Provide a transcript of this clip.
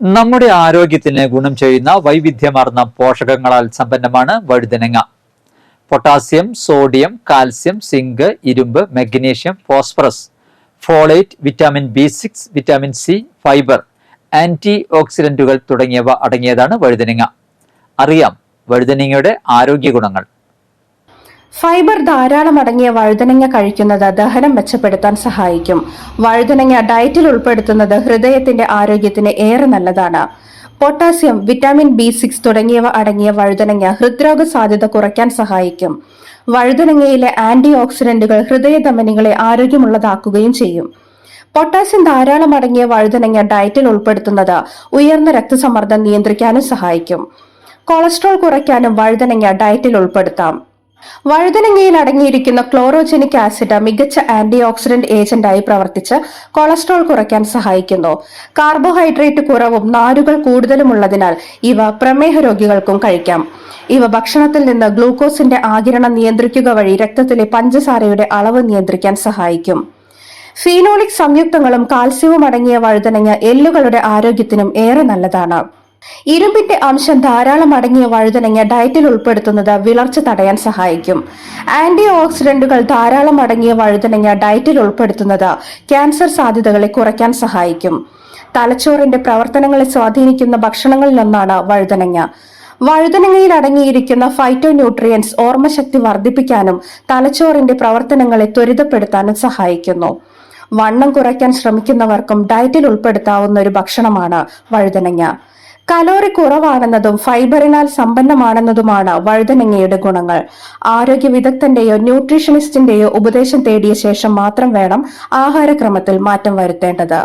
നമ്മുടെ ആരോഗ്യത്തിന് ഗുണം ചെയ്യുന്ന വൈവിധ്യമാർന്ന പോഷകങ്ങളാൽ സമ്പന്നമാണ് വഴുതനങ്ങ. പൊട്ടാസ്യം സോഡിയം കാൽസ്യം സിങ്ക് ഇരുമ്പ് magnesium phosphorus folate vitamin B six vitamin C fibre anti ഓക്സിഡന്റുകൾ തുടങ്ങിയവ അടങ്ങിയതാണ് വഴുതനങ്ങ. അറിയാം വഴുതനങ്ങയുടെ ആരോഗ്യ ഗുണങ്ങൾ ഫൈബർ ധാരാളം അടങ്ങിയ വഴുതനങ്ങ കഴിക്കുന്നത് ദഹനം മെച്ചപ്പെടുത്താൻ സഹായിക്കും. വഴുതനങ്ങ ഡയറ്റിൽ ഉൾപ്പെടുത്തുന്നത് ഹൃദയത്തിന്റെ ആരോഗ്യത്തിന് ഏറെ നല്ലതാണ്. പൊട്ടാസ്യം വിറ്റാമിൻ ബി സിക്സ് തുടങ്ങിയവ അടങ്ങിയ വഴുതനങ്ങ ഹൃദ്രോഗ സാധ്യത കുറയ്ക്കാൻ സഹായിക്കും. വഴുതനങ്ങയിലെ ആന്റി ഓക്സിഡന്റുകൾ ഹൃദയധമനികളെ ആരോഗ്യമുള്ളതാക്കുകയും ചെയ്യും. പൊട്ടാസ്യം ധാരാളം അടങ്ങിയ വഴുതനങ്ങ ഡയറ്റിൽ ഉൾപ്പെടുത്തുന്നത് ഉയർന്ന രക്തസമ്മർദ്ദം നിയന്ത്രിക്കാനും സഹായിക്കും. കൊളസ്ട്രോൾ കുറയ്ക്കാനും വഴുതനങ്ങ ഡയറ്റിൽ ഉൾപ്പെടുത്താം. വഴുതനങ്ങയിൽ അടങ്ങിയിരിക്കുന്ന ക്ലോറോജനിക് ആസിഡ് മികച്ച ആന്റി ഓക്സിഡന്റ് ഏജന്റായി പ്രവർത്തിച്ച് കൊളസ്ട്രോൾ കുറയ്ക്കാൻ സഹായിക്കുന്നു. കാർബോഹൈഡ്രേറ്റ് കുറവും നാരുകൾ കൂടുതലുമുള്ളതിനാൽ ഇവ പ്രമേഹ രോഗികൾക്കും കഴിക്കാം. ഇവ ഭക്ഷണത്തിൽ നിന്ന് ഗ്ലൂക്കോസിന്റെ ആകിരണം നിയന്ത്രിക്കുക വഴി രക്തത്തിലെ പഞ്ചസാരയുടെ അളവ് നിയന്ത്രിക്കാൻ സഹായിക്കും. ഫീനോളിക് സംയുക്തങ്ങളും കാൽസ്യവും അടങ്ങിയ വഴുതനങ്ങ എല്ലുകളുടെ ആരോഗ്യത്തിനും ഏറെ നല്ലതാണ്. ഇരുമ്പിന്റെ അംശം ധാരാളം അടങ്ങിയ വഴുതനങ്ങ ഡയറ്റിൽ ഉൾപ്പെടുത്തുന്നത് വിളർച്ച തടയാൻ സഹായിക്കും. ആന്റി ഓക്സിഡന്റുകൾ ധാരാളം അടങ്ങിയ വഴുതനങ്ങ ഡയറ്റിൽ ഉൾപ്പെടുത്തുന്നത് ക്യാൻസർ സാധ്യതകളെ കുറയ്ക്കാൻ സഹായിക്കും. തലച്ചോറിന്റെ പ്രവർത്തനങ്ങളെ സ്വാധീനിക്കുന്ന ഭക്ഷണങ്ങളിലൊന്നാണ് വഴുതനങ്ങ. വഴുതനങ്ങയിൽ അടങ്ങിയിരിക്കുന്ന ഫൈറ്റോ ന്യൂട്രിയൻസ് ഓർമ്മശക്തി വർദ്ധിപ്പിക്കാനും തലച്ചോറിന്റെ പ്രവർത്തനങ്ങളെ ത്വരിതപ്പെടുത്താനും സഹായിക്കുന്നു. വണ്ണം കുറയ്ക്കാൻ ശ്രമിക്കുന്നവർക്കും ഡയറ്റിൽ ഉൾപ്പെടുത്താവുന്ന ഒരു ഭക്ഷണമാണ് വഴുതനങ്ങ. കലോറി കുറവാണെന്നതും ഫൈബറിനാൽ സമ്പന്നമാണെന്നതുമാണ് വഴുതനങ്ങയുടെ ഗുണങ്ങൾ. ആരോഗ്യ വിദഗ്ധന്റെയോ ന്യൂട്രീഷനിസ്റ്റിന്റെയോ ഉപദേശം തേടിയ ശേഷം മാത്രം വേണം ആഹാരക്രമത്തിൽ മാറ്റം വരുത്തേണ്ടത്.